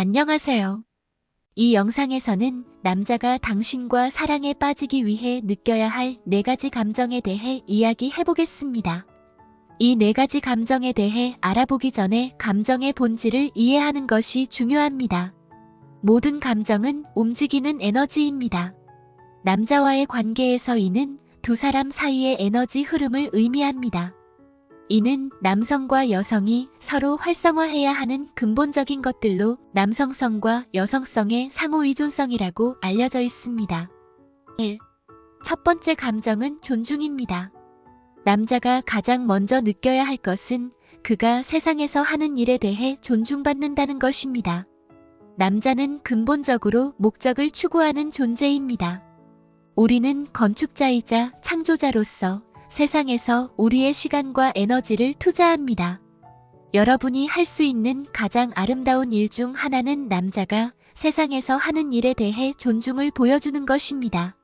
안녕하세요. 이 영상에서는 남자가 당신과 사랑에 빠지기 위해 느껴야 할 네 가지 감정에 대해 이야기해 보겠습니다. 이 네 가지 감정에 대해 알아보기 전에 감정의 본질을 이해하는 것이 중요합니다. 모든 감정은 움직이는 에너지입니다. 남자와의 관계에서 이는 두 사람 사이의 에너지 흐름을 의미합니다. 이는 남성과 여성이 서로 활성화해야 하는 근본적인 것들로 남성성과 여성성의 상호 의존성이라고 알려져 있습니다. 1. 첫 번째 감정은 존중입니다. 남자가 가장 먼저 느껴야 할 것은 그가 세상에서 하는 일에 대해 존중받는다는 것입니다. 남자는 근본적으로 목적을 추구하는 존재입니다. 우리는 건축자이자 창조자로서 세상에서 우리의 시간과 에너지를 투자합니다. 여러분이 할 수 있는 가장 아름다운 일 중 하나는 남자가 세상에서 하는 일에 대해 존중을 보여주는 것입니다.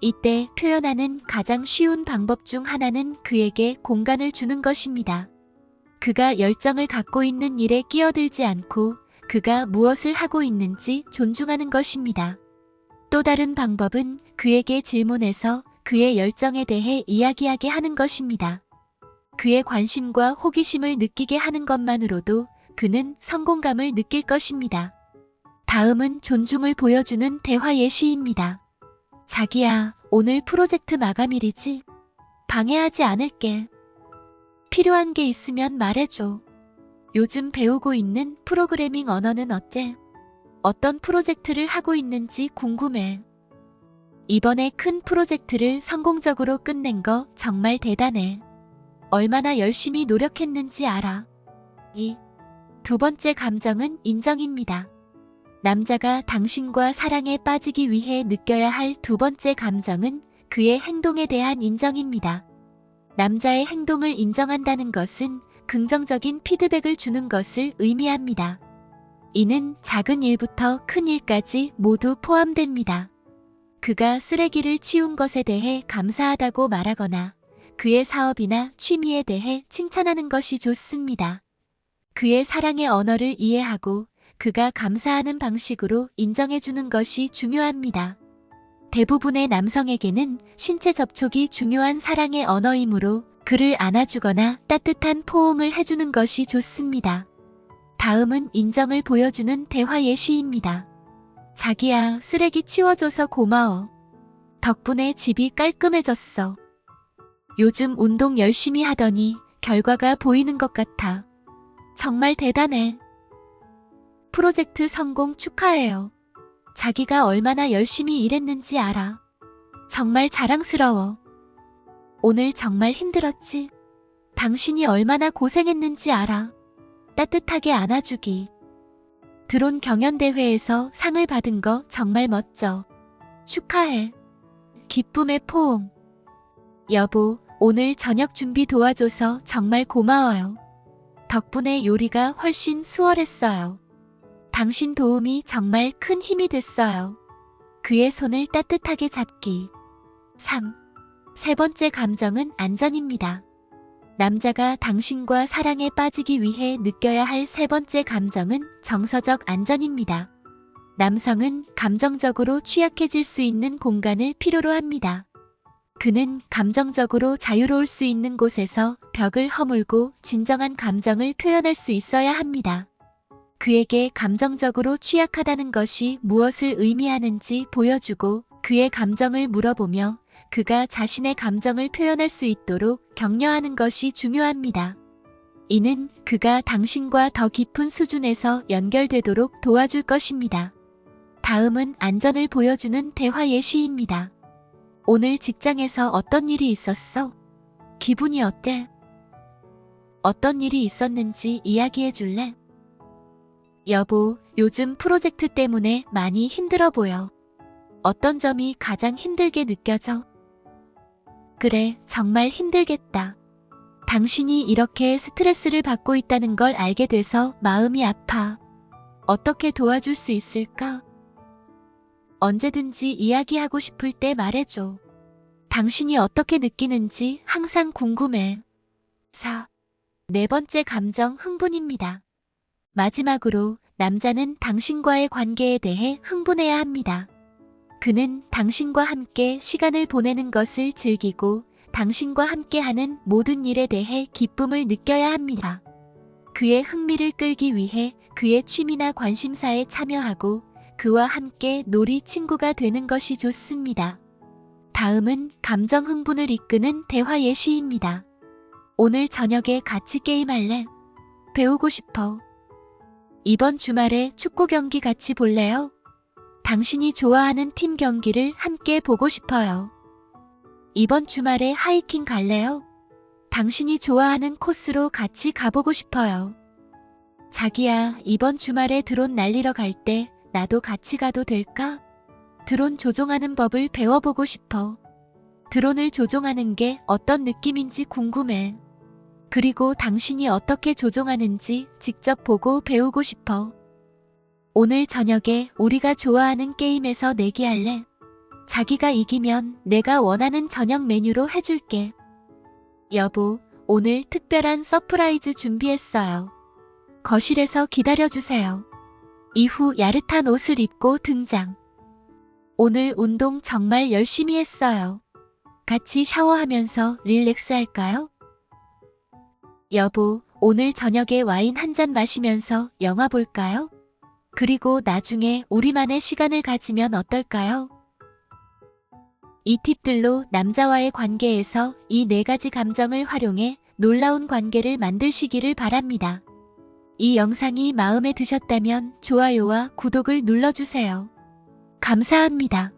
이때 표현하는 가장 쉬운 방법 중 하나는 그에게 공간을 주는 것입니다. 그가 열정을 갖고 있는 일에 끼어들지 않고 그가 무엇을 하고 있는지 존중하는 것입니다. 또 다른 방법은 그에게 질문해서 그의 열정에 대해 이야기하게 하는 것입니다. 그의 관심과 호기심을 느끼게 하는 것만으로도 그는 성공감을 느낄 것입니다. 다음은 존중을 보여주는 대화 예시입니다. 자기야, 오늘 프로젝트 마감일이지? 방해하지 않을게. 필요한 게 있으면 말해줘. 요즘 배우고 있는 프로그래밍 언어는 어째? 어떤 프로젝트를 하고 있는지 궁금해. 이번에 큰 프로젝트를 성공적으로 끝낸 거 정말 대단해. 얼마나 열심히 노력했는지 알아. 이두 번째 감정은 인정입니다. 남자가 당신과 사랑에 빠지기 위해 느껴야 할 두 번째 감정은 그의 행동에 대한 인정입니다. 남자의 행동을 인정한다는 것은 긍정적인 피드백을 주는 것을 의미합니다. 이는 작은 일부터 큰 일까지 모두 포함됩니다. 그가 쓰레기를 치운 것에 대해 감사하다고 말하거나 그의 사업이나 취미에 대해 칭찬하는 것이 좋습니다. 그의 사랑의 언어를 이해하고 그가 감사하는 방식으로 인정해주는 것이 중요합니다. 대부분의 남성에게는 신체 접촉이 중요한 사랑의 언어이므로 그를 안아주거나 따뜻한 포옹을 해주는 것이 좋습니다. 다음은 인정을 보여주는 대화 예시입니다. 자기야, 쓰레기 치워줘서 고마워. 덕분에 집이 깔끔해졌어. 요즘 운동 열심히 하더니 결과가 보이는 것 같아. 정말 대단해. 프로젝트 성공 축하해요. 자기가 얼마나 열심히 일했는지 알아. 정말 자랑스러워. 오늘 정말 힘들었지? 당신이 얼마나 고생했는지 알아. 따뜻하게 안아주기. 드론 경연대회에서 상을 받은 거 정말 멋져. 축하해. 기쁨의 포옹. 여보, 오늘 저녁 준비 도와줘서 정말 고마워요. 덕분에 요리가 훨씬 수월했어요. 당신 도움이 정말 큰 힘이 됐어요. 그의 손을 따뜻하게 잡기. 3. 세 번째 감정은 안전입니다. 남자가 당신과 사랑에 빠지기 위해 느껴야 할 세 번째 감정은 정서적 안전입니다. 남성은 감정적으로 취약해질 수 있는 공간을 필요로 합니다. 그는 감정적으로 자유로울 수 있는 곳에서 벽을 허물고 진정한 감정을 표현할 수 있어야 합니다. 그에게 감정적으로 취약하다는 것이 무엇을 의미하는지 보여주고 그의 감정을 물어보며 그가 자신의 감정을 표현할 수 있도록 격려하는 것이 중요합니다. 이는 그가 당신과 더 깊은 수준에서 연결되도록 도와줄 것입니다. 다음은 안전을 보여주는 대화 예시입니다. 오늘 직장에서 어떤 일이 있었어? 기분이 어때? 어떤 일이 있었는지 이야기해 줄래? 여보, 요즘 프로젝트 때문에 많이 힘들어 보여. 어떤 점이 가장 힘들게 느껴져? 그래, 정말 힘들겠다. 당신이 이렇게 스트레스를 받고 있다는 걸 알게 돼서 마음이 아파. 어떻게 도와줄 수 있을까? 언제든지 이야기하고 싶을 때 말해줘. 당신이 어떻게 느끼는지 항상 궁금해. 4. 네 번째 감정 흥분입니다. 마지막으로 남자는 당신과의 관계에 대해 흥분해야 합니다. 그는 당신과 함께 시간을 보내는 것을 즐기고 당신과 함께하는 모든 일에 대해 기쁨을 느껴야 합니다. 그의 흥미를 끌기 위해 그의 취미나 관심사에 참여하고 그와 함께 놀이 친구가 되는 것이 좋습니다. 다음은 감정 흥분을 이끄는 대화 예시입니다. 오늘 저녁에 같이 게임할래? 배우고 싶어. 이번 주말에 축구 경기 같이 볼래요? 당신이 좋아하는 팀 경기를 함께 보고 싶어요. 이번 주말에 하이킹 갈래요? 당신이 좋아하는 코스로 같이 가보고 싶어요. 자기야, 이번 주말에 드론 날리러 갈 때 나도 같이 가도 될까? 드론 조종하는 법을 배워보고 싶어. 드론을 조종하는 게 어떤 느낌인지 궁금해. 그리고 당신이 어떻게 조종하는지 직접 보고 배우고 싶어. 오늘 저녁에 우리가 좋아하는 게임에서 내기할래? 자기가 이기면 내가 원하는 저녁 메뉴로 해줄게. 여보, 오늘 특별한 서프라이즈 준비했어요. 거실에서 기다려주세요. 이후 야릇한 옷을 입고 등장. 오늘 운동 정말 열심히 했어요. 같이 샤워하면서 릴렉스 할까요? 여보, 오늘 저녁에 와인 한 잔 마시면서 영화 볼까요? 그리고 나중에 우리만의 시간을 가지면 어떨까요? 이 팁들로 남자와의 관계에서 이 네 가지 감정을 활용해 놀라운 관계를 만드시기를 바랍니다. 이 영상이 마음에 드셨다면 좋아요와 구독을 눌러주세요. 감사합니다.